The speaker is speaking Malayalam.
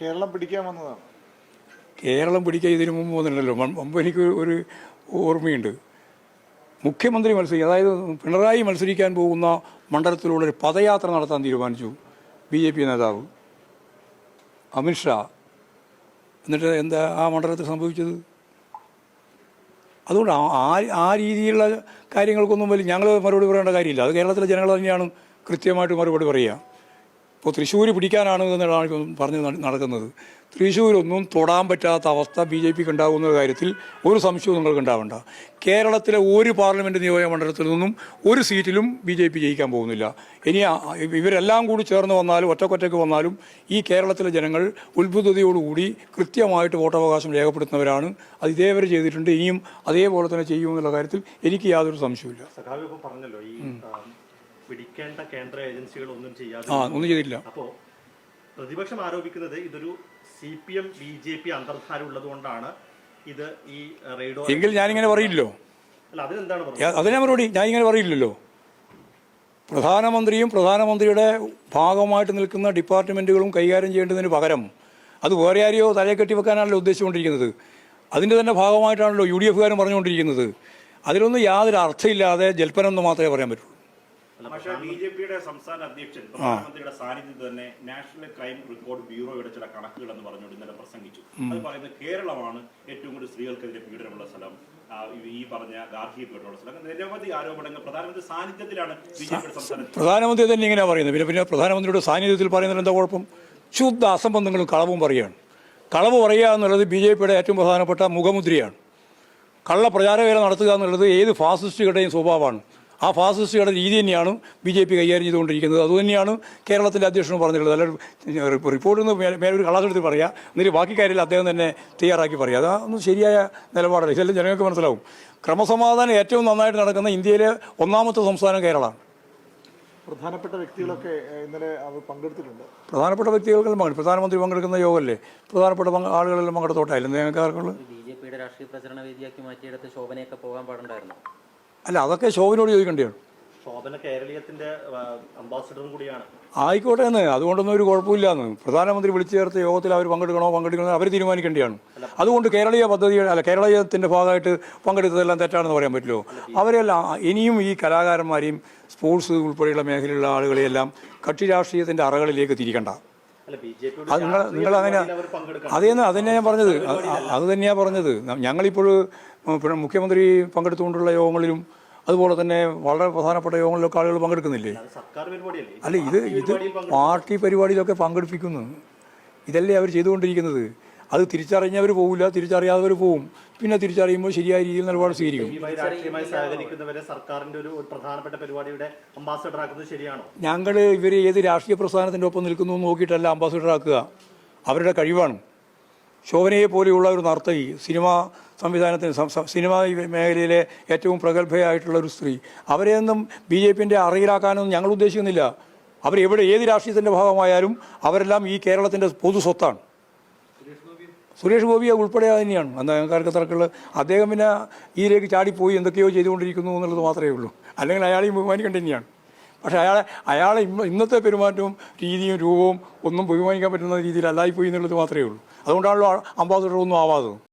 കേരളം പിടിക്കാൻ വന്നതാണ്. കേരളം പിടിക്കാൻ ഇതിനു മുമ്പ് വന്നിട്ടുണ്ടല്ലോ മുമ്പ് എനിക്ക് ഒരു ഓർമ്മയുണ്ട്. മുഖ്യമന്ത്രി മത്സരിക്കുക അതായത് പിണറായി മത്സരിക്കാൻ പോകുന്ന മണ്ഡലത്തിലൂടെ ഒരു പദയാത്ര നടത്താൻ തീരുമാനിച്ചു ബി ജെ പി നേതാവ്. അമിത്ഷാ എന്നിട്ട് എന്താ ആ മണ്ഡലത്തിൽ സംഭവിച്ചത്? അതുകൊണ്ട് ആ ആ രീതിയിലുള്ള കാര്യങ്ങൾക്കൊന്നും വലിയ ഞങ്ങൾ മറുപടി പറയേണ്ട കാര്യമില്ല. അത് കേരളത്തിലെ ജനങ്ങൾ തന്നെയാണ് കൃത്യമായിട്ട് മറുപടി പറയുക. ഇപ്പോൾ തൃശ്ശൂർ പിടിക്കാനാണ് എന്നുള്ളതാണ് ഇപ്പം പറഞ്ഞ് നട- നടക്കുന്നത്. തൃശ്ശൂരൊന്നും തൊടാൻ പറ്റാത്ത അവസ്ഥ ബി ജെ പിക്ക് ഉണ്ടാകുന്ന കാര്യത്തിൽ ഒരു സംശയവും നിങ്ങൾക്ക് ഉണ്ടാവണ്ട. കേരളത്തിലെ ഒരു പാർലമെന്റ് നിയോജക മണ്ഡലത്തിൽ നിന്നും ഒരു സീറ്റിലും ബി ജെ പി ജയിക്കാൻ പോകുന്നില്ല. ഇനി ഇവരെല്ലാം കൂടി ചേർന്ന് വന്നാലും ഒറ്റക്കൊറ്റയ്ക്ക് വന്നാലും ഈ കേരളത്തിലെ ജനങ്ങൾ ഉത്ബുദ്ധതയോടുകൂടി കൃത്യമായിട്ട് വോട്ടവകാശം രേഖപ്പെടുത്തുന്നവരാണ്. അത് ഇതേവരെ ചെയ്തിട്ടുണ്ട്. ഇനിയും അതേപോലെ തന്നെ ചെയ്യുമെന്നുള്ള കാര്യത്തിൽ എനിക്ക് യാതൊരു സംശയവുമില്ല. സഖാവ് പറഞ്ഞല്ലോ ഈ പിടിക്കേണ്ട കേന്ദ്ര ഏജൻസികൾ ഒന്നും ചെയ്യാതെ ആ ഒന്നും ചെയ്തില്ല അപ്പോ പ്രതിപക്ഷം ആരോപിക്കുന്നത് ഇതൊരു C P M B J P അന്തർധാര ഉള്ളത് കൊണ്ടാണ് ഇത് ഈ റെയ്ഡോ എങ്കിൽ ഞാനിങ്ങനെ പറയില്ലോ അല്ല അതിനെന്താണ് പറഞ്ഞത് അതിനെ മറുപടി. ഞാനിങ്ങനെ പറയില്ലല്ലോ. പ്രധാനമന്ത്രിയും പ്രധാനമന്ത്രിയുടെ ഭാഗമായിട്ട് നിൽക്കുന്ന ഡിപ്പാർട്ട്മെന്റുകളും കൈകാര്യം ചെയ്യേണ്ടതിന് പകരം അത് വേറെ ആരെയോ തലയെ കെട്ടി വെക്കാനാണല്ലോ ഉദ്ദേശിച്ചുകൊണ്ടിരിക്കുന്നത്. അതിന്റെ തന്നെ ഭാഗമായിട്ടാണല്ലോ യു ഡി എഫുകാരും പറഞ്ഞുകൊണ്ടിരിക്കുന്നത്. അതിലൊന്നും യാതൊരു അർത്ഥമില്ലാതെ ജൽപ്പനം എന്ന് മാത്രമേ പറയാൻ പറ്റൂ പക്ഷേ ബി ജെ പിയുടെ സംസ്ഥാന അധ്യക്ഷൻ പ്രധാനമന്ത്രിയുടെ സാന്നിധ്യത്തിൽ തന്നെ നാഷണൽ ക്രൈം റെക്കോർഡ് ബ്യൂറോയുടെ ചില കണക്കുകൾ എന്ന് പറഞ്ഞുകൊണ്ട് ഇന്നലെ പ്രസംഗിച്ചു. അത് പറയുന്നത് കേരളമാണ് ഏറ്റവും കൂടുതൽ സ്ത്രീകൾക്കെതിരെ പീഡനമുള്ള സ്ഥലം. ഈ- പറഞ്ഞ ഗാർഹിക പീഡനമുള്ള സ്ഥലം. നിരവധി ആരോപണങ്ങൾ പ്രധാനമന്ത്രി സാന്നിധ്യത്തിലാണ് ബി ജെ പിയുടെ സംസ്ഥാനത്ത് പ്രധാനമന്ത്രി തന്നെ ഇങ്ങനെയാണ് പറയുന്നത്. പിന്നെ പിന്നെ പ്രധാനമന്ത്രിയുടെ സാന്നിധ്യത്തിൽ പറയുന്നത് എന്താ കുഴപ്പം? ശുദ്ധ അസംബന്ധങ്ങളും കളവും പറയുകയാണ്. കളവ് പറയുക എന്നുള്ളത് ബി ജെ പിയുടെ ഏറ്റവും പ്രധാനപ്പെട്ട മുഖമുദ്രയാണ്. കള്ള പ്രചാരവേല നടത്തുക എന്നുള്ളത് ഏത് ഫാസിസ്റ്റുകളുടെയും സ്വഭാവമാണ്. ആ ഫാസിസ്റ്റുകളുടെ രീതി തന്നെയാണ് ബി ജെ പി കൈകാര്യം ചെയ്തുകൊണ്ടിരിക്കുന്നത്. അതുതന്നെയാണ് കേരളത്തിലെ അധ്യക്ഷനും പറഞ്ഞിട്ടുള്ളത്. അല്ല റിപ്പോർട്ടിൽ നിന്ന് മേലെ മേലൊരു കളാസെടുത്ത് പറയാം. എന്നിട്ട് ബാക്കി കാര്യത്തിൽ അദ്ദേഹം തന്നെ തയ്യാറാക്കി പറയുക അതൊന്നും ശരിയായ നിലപാടല്ല ഇതെല്ലാം ജനങ്ങൾക്ക് മനസ്സിലാവും. ക്രമസമാധാനം ഏറ്റവും നന്നായിട്ട് നടക്കുന്ന ഇന്ത്യയിലെ ഒന്നാമത്തെ സംസ്ഥാനം കേരളമാണ്. പ്രധാനപ്പെട്ട വ്യക്തികളൊക്കെ ഇന്നലെ അവർ പങ്കെടുത്തിട്ടുണ്ട്. പ്രധാനപ്പെട്ട വ്യക്തികൾക്കെല്ലാം പങ്കെടുക്കും പ്രധാനമന്ത്രി പങ്കെടുക്കുന്ന യോഗമല്ലേ പ്രധാനപ്പെട്ട ആളുകളെല്ലാം പങ്കെടുത്തോട്ടായില്ലേ നിങ്ങൾക്ക് ബി ജെ പിയുടെ രാഷ്ട്രീയ പ്രചരണ വേദിയാക്കി മാറ്റിയെടുത്ത് ശോഭനയൊക്കെ പോകാൻ പാടുണ്ടായിരുന്നു? അല്ല അതൊക്കെ ശോഭനോട് ചോദിക്കേണ്ടതാണ് ശോഭന കേരളീയത്തിന്റെ ആ, അംബാസിഡറും കൂടിയാണ്. ആയിക്കോട്ടെ എന്ന്. അതുകൊണ്ടൊന്നും ഒരു കുഴപ്പമില്ല എന്ന് പ്രധാനമന്ത്രി വിളിച്ചു ചേർത്ത യോഗത്തിൽ അവർ പങ്കെടുക്കണോ പങ്കെടുക്കണോ അവർ തീരുമാനിക്കേണ്ടതാണ് അതുകൊണ്ട് കേരളീയ പദ്ധതി അല്ല കേരളീയത്തിന്റെ ഭാഗമായിട്ട് പങ്കെടുത്തതെല്ലാം തെറ്റാണെന്ന് പറയാൻ പറ്റുമോ? അവരെല്ലാം ഇനിയും ഈ കലാകാരന്മാരെയും സ്പോർട്സ് ഉൾപ്പെടെയുള്ള മേഖലയിലുള്ള ആളുകളെയെല്ലാം കക്ഷി രാഷ്ട്രീയത്തിന്റെ അറകളിലേക്ക് തിരിക്കണ്ട. അത് നിങ്ങൾ നിങ്ങൾ അങ്ങനെ അതേന്ന് അതന്നെ ഞാൻ പറഞ്ഞത്. അത് തന്നെയാണ് പറഞ്ഞത്. ഞങ്ങളിപ്പോൾ പിന്നെ മുഖ്യമന്ത്രി പങ്കെടുത്തുകൊണ്ടുള്ള യോഗങ്ങളിലും അതുപോലെ തന്നെ വളരെ പ്രധാനപ്പെട്ട യോഗങ്ങളിലൊക്കെ ആളുകൾ പങ്കെടുക്കുന്നില്ലേ? അല്ല ഇത് ഇത് പാർട്ടി പരിപാടിയിലൊക്കെ പങ്കെടുപ്പിക്കുന്നു. ഇതല്ലേ അവർ ചെയ്തുകൊണ്ടിരിക്കുന്നത്. അത് തിരിച്ചറിഞ്ഞവർ പോകില്ല തിരിച്ചറിയാത്തവർ പോകും പിന്നെ തിരിച്ചറിയുമ്പോൾ ശരിയായ രീതിയിൽ നിലപാട് സ്വീകരിക്കും. സർക്കാരിന്റെ ഒരു പ്രധാനപ്പെട്ട പരിപാടിയുടെ അംബാസഡർ ആക്കുന്നത് ശരിയാണോ? ഞങ്ങൾ ഇവർ ഏത് രാഷ്ട്രീയ പ്രസ്ഥാനത്തിന്റെ ഒപ്പം നിൽക്കുന്നു നോക്കിയിട്ടല്ല അംബാസിഡർ ആക്കുക. അവരുടെ കഴിവാണ്. ശോഭനയെ പോലെയുള്ള ഒരു നർത്തകി സിനിമ സംവിധാനത്തിന് സിനിമാ മേഖലയിലെ ഏറ്റവും പ്രഗത്ഭയായിട്ടുള്ള ഒരു സ്ത്രീ. അവരെയൊന്നും ബി ജെ പിന്റെ അറിയിലാക്കാനൊന്നും ഞങ്ങൾ ഉദ്ദേശിക്കുന്നില്ല. അവരെവിടെ ഏത് രാഷ്ട്രീയത്തിന്റെ ഭാഗമായാലും അവരെല്ലാം ഈ കേരളത്തിന്റെ പൊതു സ്വത്താണ്. സുരേഷ് ഗോപി ഉൾപ്പെടെ തന്നെയാണ്. എന്താ ഞങ്ങൾക്ക് തർക്കമുള്ള അദ്ദേഹം പിന്നെ ഇതിലേക്ക് ചാടിപ്പോയി എന്തൊക്കെയോ ചെയ്തുകൊണ്ടിരിക്കുന്നു എന്നുള്ളത് മാത്രമേ ഉള്ളൂ. അല്ലെങ്കിൽ അയാളെയും ബഹുമാനിക്കേണ്ട തന്നെയാണ്. പക്ഷേ അയാളെ അയാളെ ഇന്ന് ഇന്നത്തെ പെരുമാറ്റവും രീതിയും രൂപവും ഒന്നും ബഹുമാനിക്കാൻ പറ്റുന്ന രീതിയിൽ അല്ലായിപ്പോയി എന്നുള്ളത് മാത്രമേ ഉള്ളൂ. അതുകൊണ്ടാണല്ലോ അംബാസഡർ ഒന്നും ആവാത്തത്.